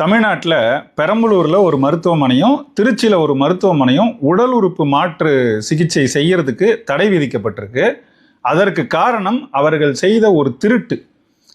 தமிழ்நாட்டில் பெரம்பலூரில் ஒரு மருத்துவமனையும் திருச்சியில் ஒரு மருத்துவமனையும் உடல் உறுப்பு மாற்று சிகிச்சை செய்யறதுக்கு தடை விதிக்கப்பட்டிருக்கு. அதற்கு காரணம் அவர்கள் செய்த ஒரு திருட்டு.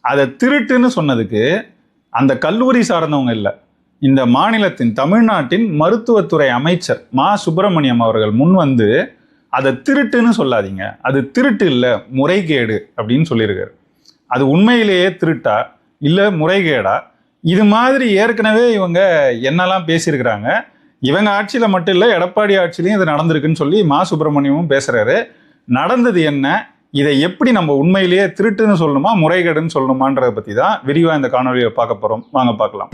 அதை திருட்டுன்னு சொன்னதுக்கு அந்த கல்லூரி சார்ந்தவங்க இல்லை. இந்த மாநிலத்தின் தமிழ்நாட்டின் மருத்துவத்துறை அமைச்சர் மா. சுப்பிரமணியம் அவர்கள் முன் வந்து அதை திருட்டுன்னு சொல்லாதீங்க. அது திருட்டு இல்லை முறைகேடு அப்படின்னு சொல்லியிருக்காரு. அது உண்மையிலேயே திருட்டா? இல்லை முறைகேடா? இது மாதிரி ஏற்கனவே இவங்க என்னெல்லாம் பேசியிருக்கிறாங்க இவங்க ஆட்சியில் மட்டும் இல்லை எடப்பாடி ஆட்சியிலையும் இது நடந்திருக்குன்னு சொல்லி மா. சுப்பிரமணியமும் பேசுகிறாரு நடந்தது என்ன இதை எப்படி நம்ம உண்மையிலேயே திருட்டுன்னு சொல்லணுமா முறைகேடுன்னு சொல்லணுமான்றதை பற்றி தான் விரிவாக இந்த காணொலியில் பார்க்க போகிறோம் வாங்க பார்க்கலாம்.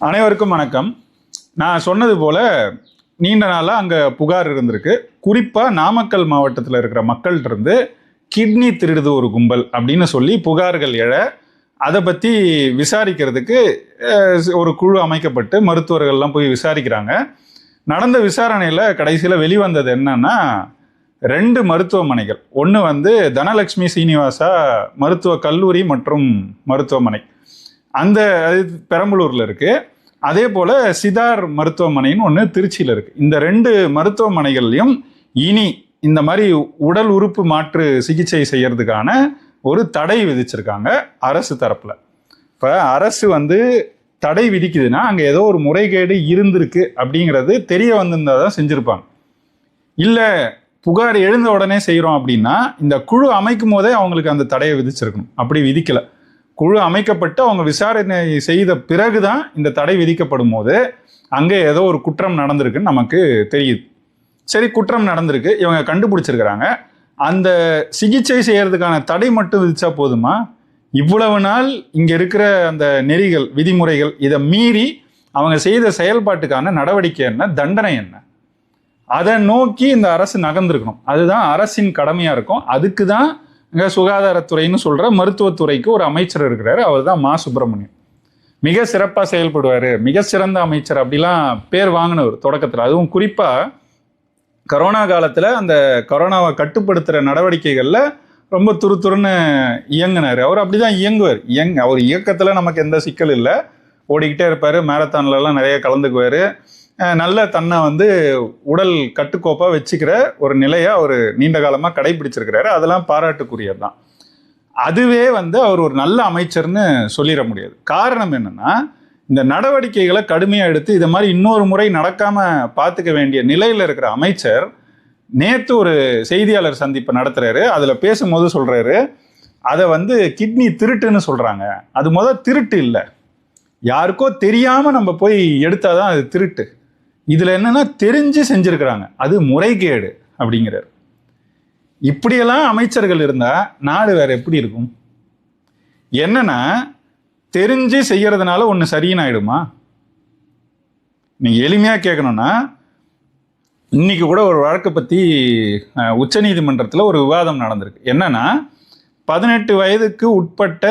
அனைவருக்கும் வணக்கம். நான் சொன்னது போல நீண்ட நாளாக அங்கே புகார் இருந்திருக்கு. குறிப்பாக நாமக்கல் மாவட்டத்தில் இருக்கிற மக்கள்கிட்ட இருந்து கிட்னி திருடுது ஒரு கும்பல் அப்படின்னு சொல்லி புகார்கள் எழ அதை பற்றி விசாரிக்கிறதுக்கு ஒரு குழு அமைக்கப்பட்டு மருத்துவர்கள்லாம் போய் விசாரிக்கிறாங்க. நடந்த விசாரணையில் கடைசியில் வெளிவந்தது என்னன்னா ரெண்டு மருத்துவமனைகள். ஒன்று வந்து தனலக்ஷ்மி சீனிவாசா மருத்துவ கல்லூரி மற்றும் மருத்துவமனை. அந்த அது பெரம்பலூரில் இருக்குது அதே போல் சிதார் மருத்துவமனைன்னு ஒன்று திருச்சியில் இருக்குது இந்த ரெண்டு மருத்துவமனைகள்லையும் இனி இந்த மாதிரி உடல் உறுப்பு மாற்று சிகிச்சை செய்யறதுக்கான ஒரு தடை விதிச்சிருக்காங்க அரசு தரப்பில். இப்போ அரசு வந்து தடை விதிக்குதுன்னா அங்கே ஏதோ ஒரு முறைகேடு இருந்திருக்கு அப்படிங்கிறது தெரிய வந்திருந்தால் தான் செஞ்சுருப்பாங்க. இல்லை புகார் எழுந்த உடனே செய்கிறோம் அப்படின்னா இந்த குழு அமைக்கும் போதே அவங்களுக்கு அந்த தடையை விதிச்சிருக்கணும். அப்படி விதிக்கலை. குழு அமைக்கப்பட்டு அவங்க விசாரணை செய்த பிறகு தான் இந்த தடை விதிக்கப்படும் போது அங்கே ஏதோ ஒரு குற்றம் நடந்திருக்குன்னு நமக்கு தெரியுது. சரி குற்றம் நடந்திருக்கு. இவங்க கண்டுபிடிச்சிருக்கிறாங்க. அந்த சிகிச்சை செய்யறதுக்கான தடை மட்டும் விதிச்சா போதுமா? இவ்வளவு நாள் இங்கே இருக்கிற அந்த நெறிகள் விதிமுறைகள் இதை மீறி அவங்க செய்த செயல்பாட்டுக்கான நடவடிக்கை என்ன? தண்டனை என்ன? அதை நோக்கி இந்த அரசு நகர்ந்துருக்கணும். அதுதான் அரசின் கடமையாக இருக்கும். அதுக்கு தான் இங்கே சுகாதாரத்துறைன்னு சொல்கிற மருத்துவத்துறைக்கு ஒரு அமைச்சர் இருக்கிறாரு. அவர் தான் மா. சுப்பிரமணியம் மிக சிறப்பாக செயல்படுவார். மிக சிறந்த அமைச்சர். அப்படிலாம் பேர் வாங்கினவர் தொடக்கத்தில். அதுவும் குறிப்பாக கரோனா காலத்தில் அந்த கொரோனாவை கட்டுப்படுத்துகிற நடவடிக்கைகளில் ரொம்ப துருதுருன்னு இயங்குனார். அவர் அப்படி தான் இயங்குவார். இயங் அவர் இயக்கத்தில் நமக்கு எந்த சிக்கல் இல்லை. ஓடிக்கிட்டே இருப்பார். மேரத்தான்லலாம் நிறைய கலந்துக்குவார். நல்ல தன்னை வந்து உடல் கட்டுக்கோப்பாக வச்சுக்கிற ஒரு நிலையை அவர் நீண்ட காலமாக கடைபிடிச்சிருக்கிறாரு. அதெல்லாம் பாராட்டுக்குரியது தான் அதுவே வந்து அவர் ஒரு நல்ல அமைச்சர்னு சொல்லிட முடியாது. காரணம் என்னென்னா இந்த நடவடிக்கைகளை கடுமையாக எடுத்து இதை மாதிரி இன்னொரு முறை நடக்காமல் பார்த்துக்க வேண்டிய நிலையில் இருக்கிற அமைச்சர் நேற்று ஒரு செய்தியாளர் சந்திப்பு நடத்துகிறாரு அதில் பேசும்போது சொல்கிறாரு அதை வந்து கிட்னி திருட்டுன்னு சொல்கிறாங்க அது முதல் திருட்டு இல்லை. யாருக்கோ தெரியாமல் நம்ம போய் எடுத்தால் தான் அது திருட்டு. இதில் என்னென்னா தெரிஞ்சு செஞ்சுருக்கிறாங்க. அது முறைகேடு அப்படிங்கிறார். இப்படியெல்லாம் அமைச்சர்கள் இருந்தால் நாடு வேறு எப்படி இருக்கும்? என்னென்னா தெரிஞ்சு செய்யறதுனால ஒன்று சரின்னு ஆகிடுமா நீங்க எளிமையாக கேட்கணும்னா இன்னைக்கு கூட ஒரு வழக்கை பற்றி உச்சநீதிமன்றத்தில் ஒரு விவாதம் நடந்திருக்கு. என்னன்னா பதினெட்டு வயதுக்கு உட்பட்ட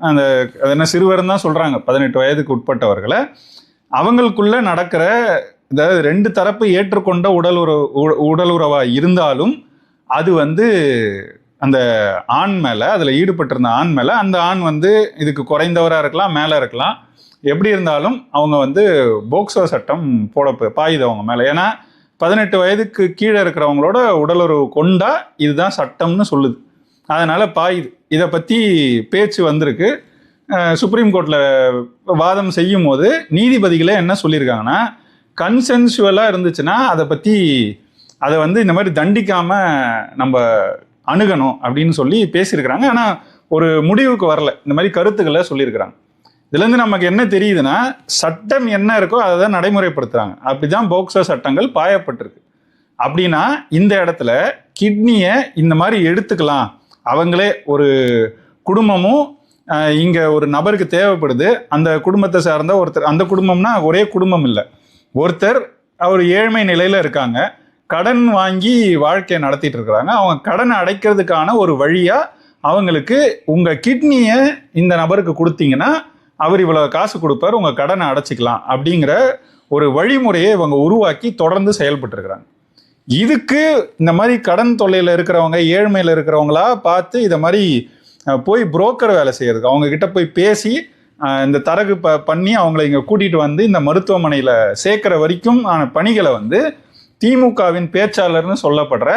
அந்த அது என்ன சிறுவர்னு தான் சொல்கிறாங்க பதினெட்டு வயதுக்கு உட்பட்டவர்களை அவங்களுக்குள்ள நடக்கிற அதாவது ரெண்டு தரப்பு ஏற்றுக்கொண்ட உடல் உறவு உ- உடல் உறவாக இருந்தாலும் அது வந்து அந்த ஆண் மேலே அதில் ஈடுபட்டிருந்த ஆண் மேலே அந்த ஆண் வந்து இதுக்கு குறைந்தவராக இருக்கலாம் மேலே இருக்கலாம். எப்படி இருந்தாலும் அவங்க வந்து போக்சோ சட்டம் போட பாயுது அவங்க மேலே. ஏன்னா பதினெட்டு வயதுக்கு கீழே இருக்கிறவங்களோட உடலுறவு கொண்டா இதுதான் சட்டம்னு சொல்லுது. அதனால் பாயுது. இதை பற்றி பேச்சு வந்திருக்கு. சுப்ரீம் கோர்ட்டில் வாதம் செய்யும் போது நீதிபதிகளே என்ன சொல்லியிருக்காங்கன்னா கன்சென்சுவலாக இருந்துச்சுன்னா அதை பற்றி அதை வந்து இந்த மாதிரி தண்டிக்காமல் நம்ம அணுகணும் அப்படின்னு சொல்லி பேசியிருக்கிறாங்க. ஆனால் ஒரு முடிவுக்கு வரல. இந்த மாதிரி கருத்துக்களை சொல்லியிருக்கிறாங்க. இதுலேருந்து நமக்கு என்ன தெரியுதுன்னா சட்டம் என்ன இருக்கோ அதை தான் நடைமுறைப்படுத்துகிறாங்க அப்படி தான் போக்சோ சட்டங்கள் பாயப்பட்டிருக்கு. அப்படின்னா இந்த இடத்துல கிட்னியை இந்த மாதிரி எடுத்துக்கலாம். அவங்களே ஒரு குடும்பமும் இங்கே ஒரு நபருக்கு தேவைப்படுது. அந்த குடும்பத்தை சார்ந்த ஒருத்தர் அந்த குடும்பம்னா ஒரே குடும்பம் இல்லை. ஒருத்தர் அவர் ஏழ்மை நிலையில் இருக்காங்க. கடன் வாங்கி வாழ்க்கையை நடத்திட்டு இருக்கிறாங்க அவங்க கடனை அடைக்கிறதுக்கான ஒரு வழியாக அவங்களுக்கு உங்கள் கிட்னியை இந்த நபருக்கு கொடுத்தீங்கன்னா அவர் இவ்வளோ காசு கொடுப்பார் உங்கள் கடனை அடைச்சிக்கலாம் அப்படிங்கிற ஒரு வழிமுறையை இவங்க உருவாக்கி தொடர்ந்து செயல்பட்டுருக்கிறாங்க. இதுக்கு இந்த மாதிரி கடன் தொல்லையில் இருக்கிறவங்க ஏழ்மையில் இருக்கிறவங்களா பார்த்து இதை மாதிரி போய் புரோக்கர் வேலை செய்கிறதுக்கு அவங்கக்கிட்ட போய் பேசி இந்த தரகு ப பண்ணி அவங்கள இங்கே கூட்டிகிட்டு வந்து இந்த மருத்துவமனையில் சேர்க்குற வரைக்கும் ஆன பணிகளை வந்து திமுகவின் பேச்சாளர்னு சொல்லப்படுற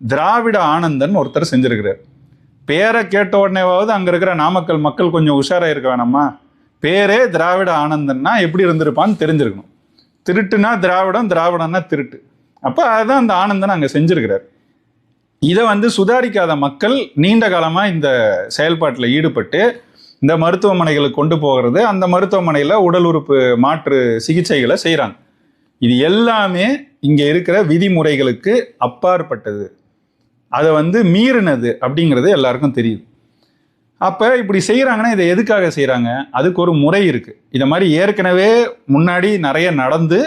திராவிட ஆனந்தன் ஒருத்தர் செஞ்சிருக்கிறார். பேரை கேட்ட உடனேவாவது அங்கே இருக்கிற நாமக்கல் மக்கள் கொஞ்சம் உஷாராக இருக்க வேணாமா? பேரே திராவிட ஆனந்தன்னா எப்படி இருந்திருப்பான்னு தெரிஞ்சிருக்கணும். திருட்டுனா திராவிடம் திராவிடம்னா திருட்டு. அப்போ அதுதான் அந்த ஆனந்தன் அங்கே செஞ்சிருக்கிறார். இதை வந்து சுதாரிக்காத மக்கள் நீண்ட காலமாக இந்த செயல்பாட்டில் ஈடுபட்டு இந்த மருத்துவமனைகளுக்கு கொண்டு போகிறது அந்த மருத்துவமனையில் உடல் உறுப்பு மாற்று சிகிச்சைகளை செய்கிறாங்க இது எல்லாமே இங்கே இருக்கிற விதிமுறைகளுக்கு அப்பாற்பட்டது. அதை வந்து மீறினது அப்படிங்கிறது எல்லாருக்கும் தெரியுது அப்போ இப்படி செய்கிறாங்கன்னா இதை எதுக்காக செய்கிறாங்க அதுக்கு ஒரு முறை இருக்குது இதை மாதிரி ஏற்கனவே முன்னாடி நிறைய நடந்து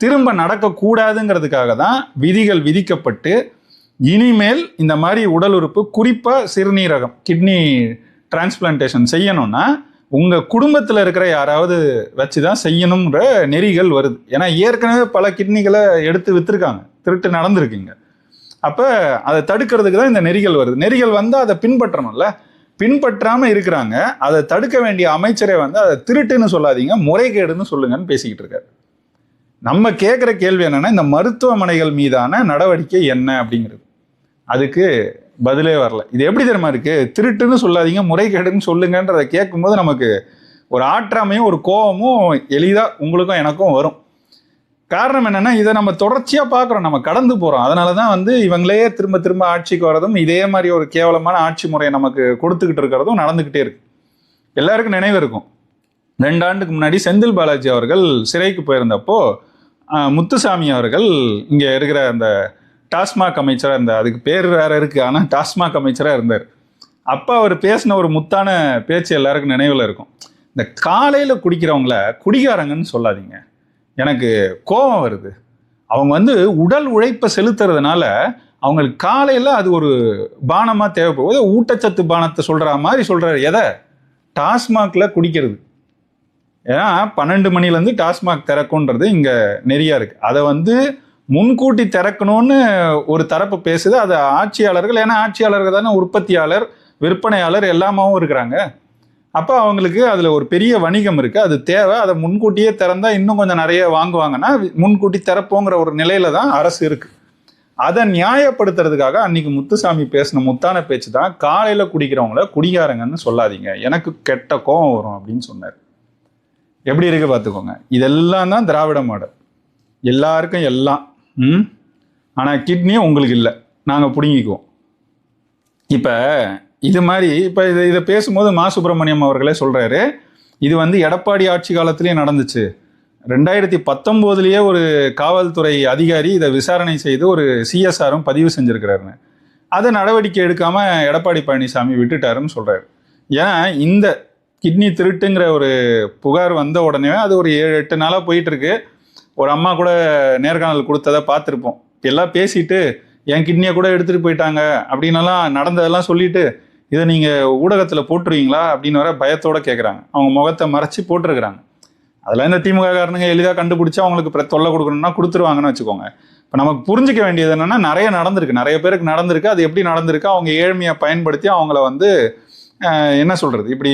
திரும்ப நடக்கக்கூடாதுங்கிறதுக்காக தான் விதிகள் விதிக்கப்பட்டு இனிமேல் இந்த மாதிரி உடல் உறுப்பு குறிப்பாக சிறுநீரகம் கிட்னி டிரான்ஸ்பிளான்டேஷன் செய்யணும்னா உங்கள் குடும்பத்தில் இருக்கிற யாராவது வச்சு தான் செய்யணுங்கிற நெறிகள் வருது. ஏன்னா ஏற்கனவே பல கிட்னிகளை எடுத்து விற்றுருக்காங்க திருட்டு நடந்திருக்குங்க. அப்போ அதை தடுக்கிறதுக்கு தான் இந்த நெறிகள் வருது. நெறிகள் வந்து அதை பின்பற்றணும்ல. பின்பற்றாமல் இருக்கிறாங்க. அதை தடுக்க வேண்டிய அமைச்சரே வந்து அதை திருட்டுன்னு சொல்லாதீங்க. முறைகேடுன்னு சொல்லுங்கன்னு பேசிக்கிட்டு இருக்காரு. நம்ம கேட்குற கேள்வி என்னென்னா இந்த மருத்துவமனைகள் மீதான நடவடிக்கை என்ன அப்படிங்கிறது. அதுக்கு பதிலே வரல. இது எப்படி தெரியுமா இருக்கு? திருட்டுன்னு சொல்லாதீங்க முறைகேடுன்னு சொல்லுங்கன்றதை கேட்கும்போது நமக்கு ஒரு ஆற்றாமையும் ஒரு கோபமும் எளிதாக உங்களுக்கும் எனக்கும் வரும். காரணம் என்னென்னா இதை நம்ம தொடர்ச்சியாக பார்க்குறோம். நம்ம கடந்து போகிறோம் அதனால தான் வந்து இவங்களே திரும்ப திரும்ப ஆட்சிக்கு வரதும் இதே மாதிரி ஒரு கேவலமான ஆட்சி முறையை நமக்கு கொடுத்துக்கிட்டு இருக்கிறதும் நடந்துக்கிட்டே இருக்கு. எல்லாருக்கும் நினைவு இருக்கும். ரெண்டு ஆண்டுக்கு முன்னாடி செந்தில் பாலாஜி அவர்கள் சிறைக்கு போயிருந்தப்போ முத்துசாமி அவர்கள் இங்கே இருக்கிற அந்த டாஸ்மாக் அமைச்சராக இருந்தார். அதுக்கு பேர் வேற இருக்குது ஆனால் டாஸ்மாக் அமைச்சராக இருந்தார். அப்போ அவர் பேசின ஒரு முத்தான பேச்சு எல்லாருக்கும் நினைவில் இருக்கும். இந்த காலையில் குடிக்கிறவங்கள குடிகாரங்கன்னு சொல்லாதீங்க. எனக்கு கோபம் வருது. அவங்க வந்து உடல் உழைப்பை செலுத்துறதுனால அவங்களுக்கு காலையில் அது ஒரு பானமாக தேவைப்படுது ஊட்டச்சத்து பானத்தை சொல்கிற மாதிரி சொல்கிறார் எதை? டாஸ்மாகில் குடிக்கிறது. ஏன்னா பன்னெண்டு மணிலேருந்து டாஸ்மாக் திறக்குன்றது இங்கே நிறையா இருக்குது அதை வந்து முன்கூட்டி திறக்கணும்னு ஒரு தரப்பு பேசுது. அது ஆட்சியாளர்கள் ஏன்னா ஆட்சியாளர்கள் தானே உற்பத்தியாளர் விற்பனையாளர் எல்லாமாவும் இருக்கிறாங்க. அப்போ அவங்களுக்கு அதில் ஒரு பெரிய வணிகம் இருக்குது அது தேவை. அதை முன்கூட்டியே திறந்தால் இன்னும் கொஞ்சம் நிறைய வாங்குவாங்கன்னா முன்கூட்டி திறப்போங்கிற ஒரு நிலையில தான் அரசு இருக்குது அதை நியாயப்படுத்துறதுக்காக அன்னைக்கு முத்துசாமி பேசின முத்தான பேச்சு தான் காலையில் குடிக்கிறவங்கள குடிகாரங்கன்னு சொல்லாதீங்க. எனக்கு கெட்ட கோபம் வரும் அப்படின்னு சொன்னார். எப்படி இருக்கு பார்த்துக்கோங்க. இதெல்லாம் தான் திராவிட மாடல். எல்லாருக்கும் எல்லாம். ம்? ஆனால் கிட்னி உங்களுக்கு இல்லை. நாங்கள் பிடுங்கிக்குவோம். இப்போ இது மாதிரி இப்போ இதை இதை பேசும்போது மா சுப்பிரமணியம் அவர்களே சொல்கிறாரு இது வந்து எடப்பாடி ஆட்சி காலத்திலேயே நடந்துச்சு. ரெண்டாயிரத்தி பத்தொம்போதுலேயே ஒரு காவல்துறை அதிகாரி இதை விசாரணை செய்து ஒரு சிஎஸ்ஆரும் பதிவு செஞ்சுருக்கிறாருன்னு. அதை நடவடிக்கை எடுக்காமல் எடப்பாடி பழனிசாமி விட்டுட்டாருன்னு சொல்கிறாரு ஏன்னா இந்த கிட்னி திருட்டுங்கிற ஒரு புகார் வந்த உடனே அது ஒரு ஏழு எட்டு நாளாக போயிட்டுருக்கு ஒரு அம்மா கூட நேர்காணல் கொடுத்ததை பார்த்துருப்போம். எல்லாம் பேசிட்டு என் கிட்னியை கூட எடுத்துகிட்டு போயிட்டாங்க அப்படின்னலாம் நடந்ததெல்லாம் சொல்லிட்டு இதை நீங்கள் ஊடகத்தில் போட்டுருவீங்களா? அப்படின்னு வர பயத்தோடு கேட்குறாங்க அவங்க முகத்தை மறைச்சி போட்டிருக்கிறாங்க. அதெல்லாம் இந்த திமுக காரணங்க எளிதாக கண்டுபிடிச்சி அவங்களுக்கு பிற தொல்லை கொடுக்கணும்னா கொடுத்துருவாங்கன்னு வச்சுக்கோங்க. இப்போ நமக்கு புரிஞ்சிக்க வேண்டியது என்னென்னா நிறைய நடந்திருக்கு. நிறைய பேருக்கு நடந்திருக்கு. அது எப்படி நடந்திருக்கு? அவங்க ஏழ்மையை பயன்படுத்தி அவங்கள வந்து என்ன சொல்கிறது இப்படி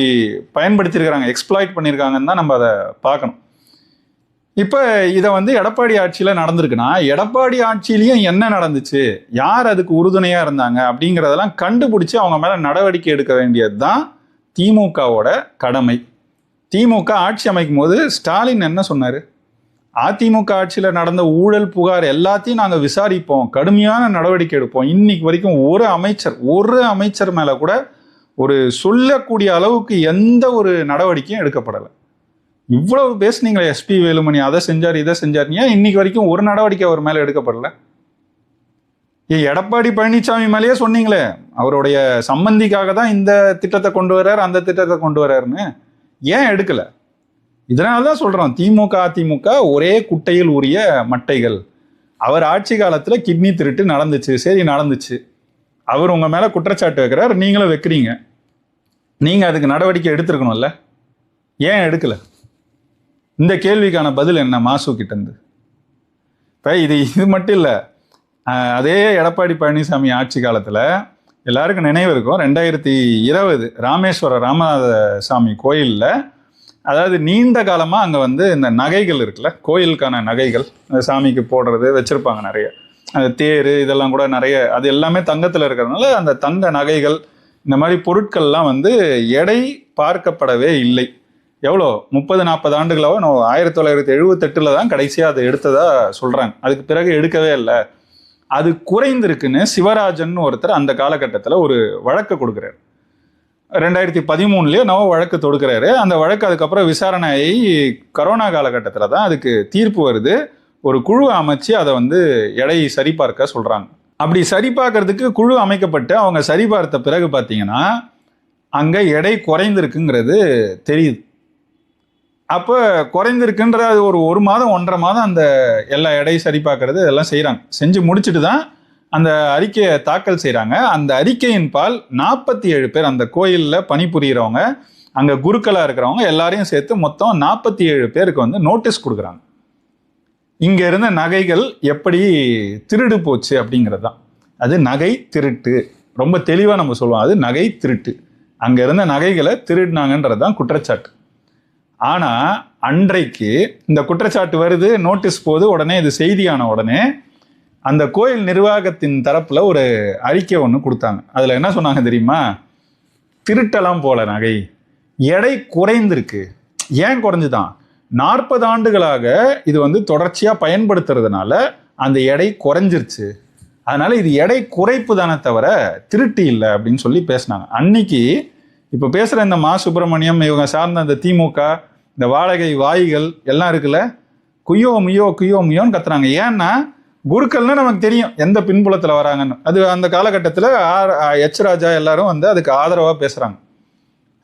பயன்படுத்தியிருக்கிறாங்க. எக்ஸ்ப்ளாய்ட் பண்ணியிருக்காங்கன்னு தான் நம்ம அதை பார்க்கணும். இப்போ இதை வந்து எடப்பாடி ஆட்சியில் நடந்திருக்குன்னா எடப்பாடி ஆட்சியிலையும் என்ன நடந்துச்சு? யார் அதுக்கு உறுதுணையாக இருந்தாங்க? அப்படிங்கிறதெல்லாம் கண்டுபிடிச்சி அவங்க மேலே நடவடிக்கை எடுக்க வேண்டியது தான் திமுகவோட கடமை. திமுக ஆட்சி அமைக்கும் போது ஸ்டாலின் என்ன சொன்னார்? அதிமுக ஆட்சியில் நடந்த ஊழல் புகார் எல்லாத்தையும் நாங்கள் விசாரிப்போம். கடுமையான நடவடிக்கை எடுப்போம். இன்னைக்கு வரைக்கும் ஒரு அமைச்சர் ஒரு அமைச்சர் மேலே கூட ஒரு சொல்லக்கூடிய அளவுக்கு எந்த ஒரு நடவடிக்கையும் எடுக்கப்படலை. இவ்வளவு பேசுனீங்களே எஸ்பி வேலுமணி அதை செஞ்சார் இதை செஞ்சார் ஏன் இன்னைக்கு வரைக்கும் ஒரு நடவடிக்கை அவர் மேலே எடுக்கப்படல? ஏ எடப்பாடி பழனிசாமி மேலேயே சொன்னீங்களே அவருடைய சம்பந்திக்காக தான் இந்த திட்டத்தை கொண்டு வர்றார் அந்த திட்டத்தை கொண்டு வர்றாருன்னு. ஏன் எடுக்கல? இதனால தான் சொல்கிறோம் திமுக அதிமுக ஒரே குட்டையில் உரிய மட்டைகள். அவர் ஆட்சி காலத்தில் கிட்னி திருட்டு நடந்துச்சு சரி நடந்துச்சு. அவர் உங்கள் மேலே குற்றச்சாட்டு வைக்கிறார் நீங்களும் வைக்கிறீங்க. நீங்கள் அதுக்கு நடவடிக்கை எடுத்துருக்கணும்ல. ஏன் எடுக்கலை? இந்த கேள்விக்கான பதில் என்ன? மாசு கிட்டேருந்து இப்போ இது இது மட்டும் இல்லை. அதே எடப்பாடி பழனிசாமி ஆட்சி காலத்தில் எல்லாருக்கும் நினைவு இருக்கும். ரெண்டாயிரத்தி இருபது ராமேஸ்வர ராமநாத சாமி கோயிலில் அதாவது நீண்ட காலமாக அங்கே வந்து இந்த நகைகள் இருக்குல்ல கோயிலுக்கான நகைகள் சாமிக்கு போடுறது வச்சுருப்பாங்க நிறைய. அந்த தேர் இதெல்லாம் கூட நிறைய அது எல்லாமே தங்கத்தில் இருக்கிறதுனால அந்த தங்க நகைகள் இந்த மாதிரி பொருட்கள்லாம் வந்து எடை பார்க்கப்படவே இல்லை. எவ்வளோ? முப்பது நாற்பது ஆண்டுகளோ? நோ ஆயிரத்தி தொள்ளாயிரத்தி எழுபத்தெட்டில் தான் கடைசியாக அதை எடுத்ததாக சொல்கிறாங்க அதுக்கு பிறகு எடுக்கவே இல்லை. அது குறைந்திருக்குன்னு சிவராஜன் ஒருத்தர் அந்த காலகட்டத்தில் ஒரு வழக்கு கொடுக்குறாரு. ரெண்டாயிரத்தி பதிமூணுலேயே நவ வழக்கு தொடுக்கிறாரு. அந்த வழக்கு அதுக்கப்புறம் விசாரணையை கரோனா காலகட்டத்தில் தான் அதுக்கு தீர்ப்பு வருது. ஒரு குழு அமைச்சு அதை வந்து எடையை சரிபார்க்க சொல்கிறாங்க அப்படி சரிபார்க்கறதுக்கு குழு அமைக்கப்பட்டு அவங்க சரிபார்த்த பிறகு பார்த்தீங்கன்னா அங்கே எடை குறைந்திருக்குங்கிறது தெரியுது. அப்போ குறைந்திருக்குன்ற அது ஒரு ஒரு மாதம் ஒன்றரை மாதம் அந்த எல்லா எடையும் சரி பார்க்கறது இதெல்லாம் செய்கிறாங்க செஞ்சு முடிச்சுட்டு தான் அந்த அறிக்கையை தாக்கல் செய்கிறாங்க அந்த அறிக்கையின் பால் நாற்பத்தி ஏழு பேர் அந்த கோயிலில் பணிபுரிகிறவங்க அங்கே குருக்களாக இருக்கிறவங்க எல்லாரையும் சேர்த்து மொத்தம் நாற்பத்தி ஏழு பேருக்கு வந்து நோட்டீஸ் கொடுக்குறாங்க. இங்கே இருந்த நகைகள் எப்படி திருடு போச்சு அப்படிங்கிறது தான். அது நகை திருட்டு. ரொம்ப தெளிவாக நம்ம சொல்லுவோம். அது நகை திருட்டு. அங்கே இருந்த நகைகளை திருடினாங்கன்றது தான் குற்றச்சாட்டு. ஆனால் அன்றைக்கு இந்த குற்றச்சாட்டு வருது நோட்டீஸ் போது உடனே இது செய்தியான உடனே அந்த கோயில் நிர்வாகத்தின் தரப்பில் ஒரு அறிக்கை ஒன்று கொடுத்தாங்க. அதில் என்ன சொன்னாங்க தெரியுமா? திருட்டலாம் போல நகை. எடை குறைந்திருக்கு. ஏன் குறைஞ்சுதான்? நாற்பது ஆண்டுகளாக இது வந்து தொடர்ச்சியாக பயன்படுத்துறதுனால அந்த எடை குறைஞ்சிருச்சு. அதனால் இது எடை குறைப்பு தானே தவிர திருட்டு இல்லை அப்படின்னு சொல்லி பேசினாங்க. அன்னைக்கு இப்போ பேசுகிற இந்த மா சுப்பிரமணியம் இவங்க சார்ந்த அந்த திமுக இந்த வாடகை வாய்கள் எல்லாம் இருக்குல்ல குய்யோ முய்யோ குய்யோ முய்யோன்னு கத்துறாங்க. ஏன்னா குருக்கள்னா நமக்கு தெரியும் எந்த பின்புலத்தில் வராங்கன்னு. அது அந்த காலகட்டத்தில் ஆர் எச் ராஜா எல்லாரும் வந்து அதுக்கு ஆதரவாக பேசுகிறாங்க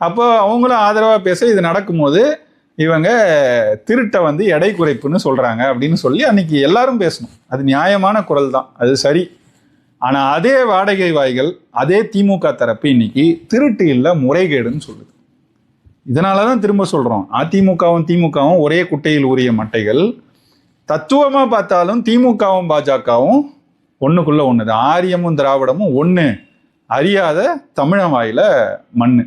அப்போ அவங்களும் ஆதரவாக பேச இது நடக்கும்போது இவங்க திருட்டை வந்து எடை குறைப்புன்னு சொல்கிறாங்க அப்படின்னு சொல்லி அன்னைக்கு எல்லாரும் பேசணும். அது நியாயமான குரல் தான் அது சரி. ஆனால் அதே வாடகை வாய்கள் அதே திமுக தரப்பு இன்னைக்கு திருட்டு இல்லை முறைகேடுன்னு சொல்லுது. இதனால தான் திரும்ப சொல்கிறோம் அதிமுகவும் திமுகவும் ஒரே குட்டையில் உரிய மட்டைகள் தத்துவமாக பார்த்தாலும் திமுகவும் பாஜகவும் ஒன்றுக்குள்ளே ஒன்று தான் ஆரியமும் திராவிடமும் ஒன்று அறியாத தமிழன் வாயில மண்ணு.